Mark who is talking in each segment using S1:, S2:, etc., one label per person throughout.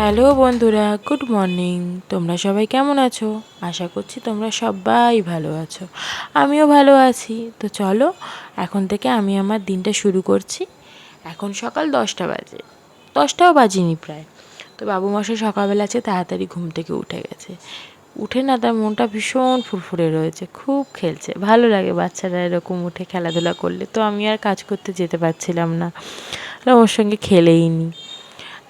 S1: Hello বন্ধুরা, good morning. তোমরা সবাই কেমন আছো? আশা করছি তোমরা সবাই ভালো আছো। আমিও ভালো আছি। তো চলো, এখন থেকে আমি আমার দিনটা শুরু করছি। এখন সকাল দশটা বাজে। দশটাও বাজিনি প্রায়। তো বাবু মশাই সকালবেলা আছে, তাড়াতাড়ি ঘুম থেকে উঠে গেছে। উঠে না, তার মনটা ভীষণ ফুরফুরে রয়েছে, খুব খেলছে। ভালো লাগে বাচ্চারা এরকম উঠে খেলাধুলা করলে। তো আমি আর কাজ করতে যেতে পারছিলাম না। ওর সঙ্গে খেলেই নি।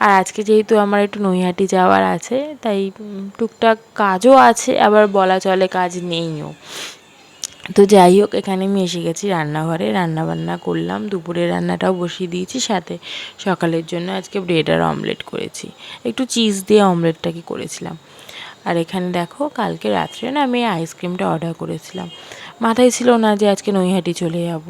S1: আর আজকে যেহেতু আমার একটু নৈহাটি যাওয়ার আছে, তাই টুকটাক কাজও আছে, আবার বলা চলে কাজ নেইও। তো যাই হোক, এখানে আমি এসে গেছি রান্নাঘরে রান্না বান্না করলাম দুপুরে রান্নাটাও বসিয়ে দিয়েছি, সাথে সকালের জন্য আজকে ব্রেড আর অমলেট করেছি। একটু চিজ দিয়ে অমলেটটাকে করেছিলাম। আর এখানে দেখো, কালকে রাত্রে না আমি আইসক্রিমটা অর্ডার করেছিলাম। মাথায় ছিল না যে আজকে নৈহাটি চলে যাব।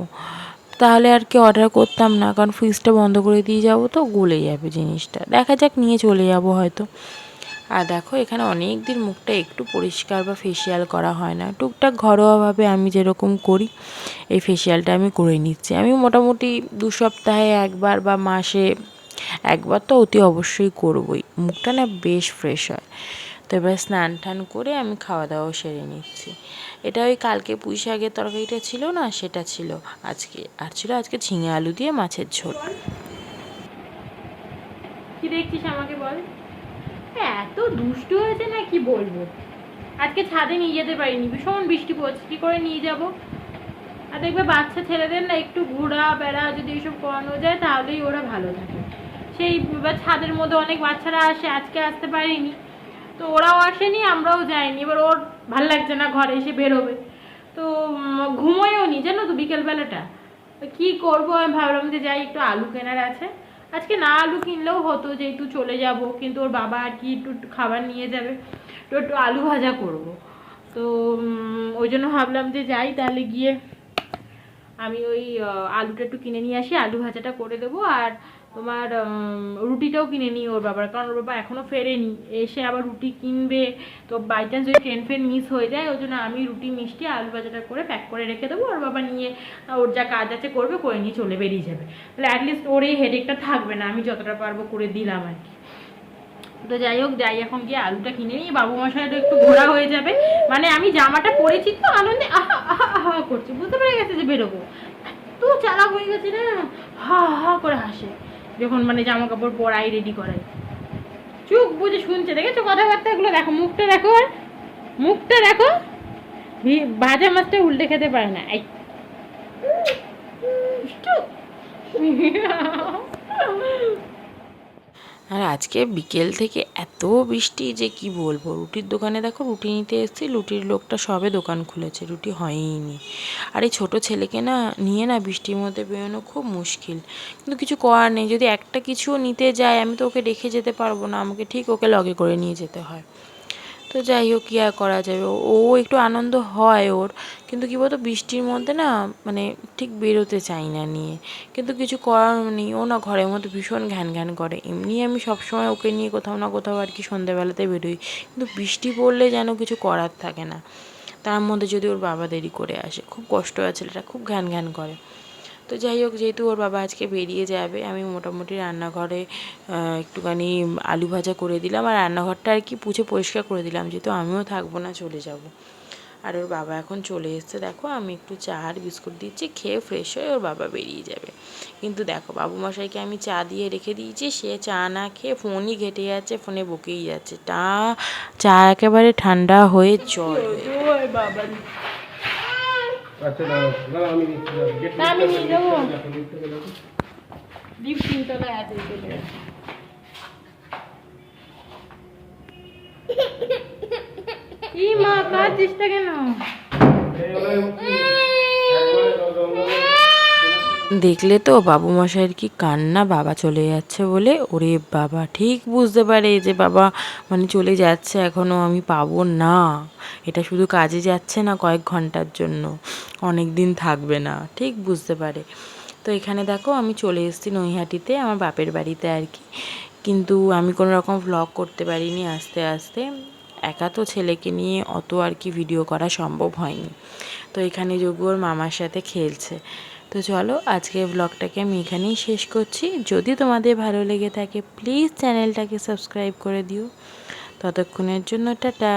S1: তাহলে আর কি অর্ডার করতাম না। কারণ ফ্রিজটা বন্ধ করে দিয়ে যাব তো, গলে যাবে জিনিসটা। দেখা যাক, নিয়ে চলে যাব হয়তো। আর দেখো, এখানে অনেক দিন মুখটা একটু পরিষ্কার বা ফেসিয়াল করা হয় না। টুকটাক ঘরোয়াভাবে আমি যেরকম করি, এই ফেসিয়ালটা আমি করে নিচ্ছি। আমি মোটামুটি দু সপ্তাহে একবার বা মাসে একবার তো অতি অবশ্যই করবই। মুখটা না বেশ ফ্রেশ হয়। তো এবার স্নান টান করে আমি খাওয়া দাওয়াও সেরে নিচ্ছি। এটা ওই কালকে পুঁই শাকের তরকারিটা ছিল না, সেটা ছিল। আজকে, আর ছিল আজকে ঝিঙে আলু দিয়ে মাছের ঝোল।
S2: কি দেখছিস আমাকে বল? এত দুষ্টু হয়েছে না কি বলব? আজকে ছাদে নিয়ে যেতে পারিনি। ভীষণ বৃষ্টি পড়ছে, কি করে নিয়ে যাব? আর দেখবে বাচ্চা ছেলেদের না একটু ঘোরা, বেড়া যদি এইসব করানো যায়, তাহলেই ওরা ভালো থাকে। সেই ছাদের মধ্যে অনেক বাচ্চারা আসে, আজকে আসতে পারিনি। তো ওরাও আসেনি, আমরাও যাইনি। এবার ওর ভালো লাগছে না, ঘরে এসে বেরোবে। তো ঘুমোয়ও নি, জানো তো বিকেলবেলাটা। কি করব, আমি ভাবলাম যে যাই, একটু আলু কেনার আছে। আজকে না আলু কিনলেও হতো যেহেতু চলে যাব, কিন্তু ওর বাবা আর কি একটু খাবার নিয়ে যাবে, তো একটু আলু ভাজা করব। তো ওই জন্য ভাবলাম যে যাই, তাহলে গিয়ে আমি ওই আলুটা একটু কিনে নিয়ে আসি, আলু ভাজাটা করে দেবো। আর তোমার রুটিটাও কিনে নিই ওর বাবার, কারণ ওর বাবা এখনও ফেরেনি। এসে আবার রুটি কিনবে। তো বাই চান্স যদি ট্রেন ফেন মিস হয়ে যায়, ওই জন্য আমি রুটি, মিষ্টি, আলু ভাজাটা করে প্যাক করে রেখে দেবো। ওর বাবা নিয়ে ওর যা কাজ আছে করবে, করে নিয়ে চলে বেরিয়ে যাবে। তাহলে অ্যাটলিস্ট ওর এই হেডেকটা থাকবে না। আমি যতটা পারব করে দিলাম আর কি। তো যাই হোক, যাই, এখন গিয়ে আলুটা কিনে নিই। বাবু মশাইটা একটু ঘোরা হয়ে যাবে। মানে আমি জামাটা পরেছি তো, আনন্দে আহা আহা আহা করছে। বুঝতে পেরে গেছে যে বেরোবো। এত চালাক হয়ে গেছে না। হা হা করে হাসে। যখন মানে জামা কাপড় পরাই রেডি করাই। চুপ বুঝে শুনছে, দেখেছ কথাবার্তাগুলো? দেখো, মুখটা দেখো আর, মুখটা দেখো। ভাজা মাছটা উল্টে খেতে পারে না। এই।
S1: আর আজকে বিকেল থেকে এত বৃষ্টি যে কি বলব? রুটির দোকানে দেখো রুটি নিতে এসেছি, রুটির লোকটা সবে দোকান খুলেছে, রুটি হয়ইনি। আর এই ছোটো ছেলেকে না, নিয়ে না বৃষ্টির মধ্যে বেরোনো খুব মুশকিল। কিন্তু কিছু করার নেই, যদি একটা কিছুও নিতে যায়, আমি তো ওকে রেখে যেতে পারব না, আমাকে ঠিক ওকে লগে করে নিয়ে যেতে হয়। তো যাই হোক, কী আর করা যাবে? ও- একটু আনন্দ হয় ওর। কিন্তু কী বলতো, বৃষ্টির মধ্যে না মানে ঠিক বেরোতে চাই না নিয়ে। কিন্তু কিছু করার নেই। ও না ঘরের মধ্যে ভীষণ ঘ্যান ঘ্যান করে। এমনি আমি সবসময় ওকে নিয়ে কোথাও না কোথাও আর কি সন্ধ্যেবেলাতে বেরোই। কিন্তু বৃষ্টি পড়লে যেন কিছু করার থাকে না। তার মধ্যে যদি ওর বাবা দেরি করে আসে, খুব কষ্ট হয় ছেলেটা, খুব ঘ্যান ঘ্যান করে। তো যাই হোক যেহেতু ওর বাবা আজকে বেরিয়ে যাবে আমি মোটামুটি রান্নাঘরে একটুখানি আলু ভাজা করে দিলাম। আর রান্নাঘরটা আর কি পুছে পরিষ্কার করে দিলাম যেহেতু আমিও থাকব না চলে যাব। আর ওর বাবা এখন চলে এসছে। দেখো আমি একটু চা আর বিস্কুট দিচ্ছি খেয়ে ফ্রেশ হয়ে ওর বাবা বেরিয়ে যাবে। কিন্তু দেখো বাবু মশাইকে আমি চা দিয়ে রেখে দিয়েছি সে চা না খেয়ে ফোনই ঘেটে যাচ্ছে ফোনে বকেই যাচ্ছে। টা চা একেবারে ঠান্ডা হয়ে জল
S2: ওই বাবা
S3: আচ্ছা দাঁড়াও আমি
S2: না, আমি নিয়ে যাব। দীপ তিনতলায় আছে। ই মা কাঁদছিসটা কেন
S3: এই হলো একবারে জঙ্গলে
S1: দেখলে তো বাবু মশাইয়ের কি কান্না বাবা চলে যাচ্ছে বলে? ওরে বাবা, ঠিক বুঝতে পারে যে বাবা মানে চলে যাচ্ছে এখনও আমি পাবো না। এটা শুধু কাজে যাচ্ছে না কয়েক ঘণ্টার জন্য। অনেক দিন থাকবে না, ঠিক বুঝতে পারে। তো এখানে দেখো আমি চলে এসেছি নৈহাটিতে, আমার বাপের বাড়িতে আর কি। কিন্তু আমি কোনো রকম ভ্লগ করতে পারিনি আস্তে আস্তে। একা তো ছেলেকে নিয়ে অত আর কি ভিডিও করা সম্ভব হয়নি। তো এখানে যোগু ওর মামার সাথে খেলছে। তো চলো আজকে ব্লগটাকে আমি এখানেই শেষ করছি। যদি তোমাদের ভালো লেগে থাকে প্লিজ চ্যানেলটাকে সাবস্ক্রাইব করে দিও। ততক্ষণের জন্য টাটা।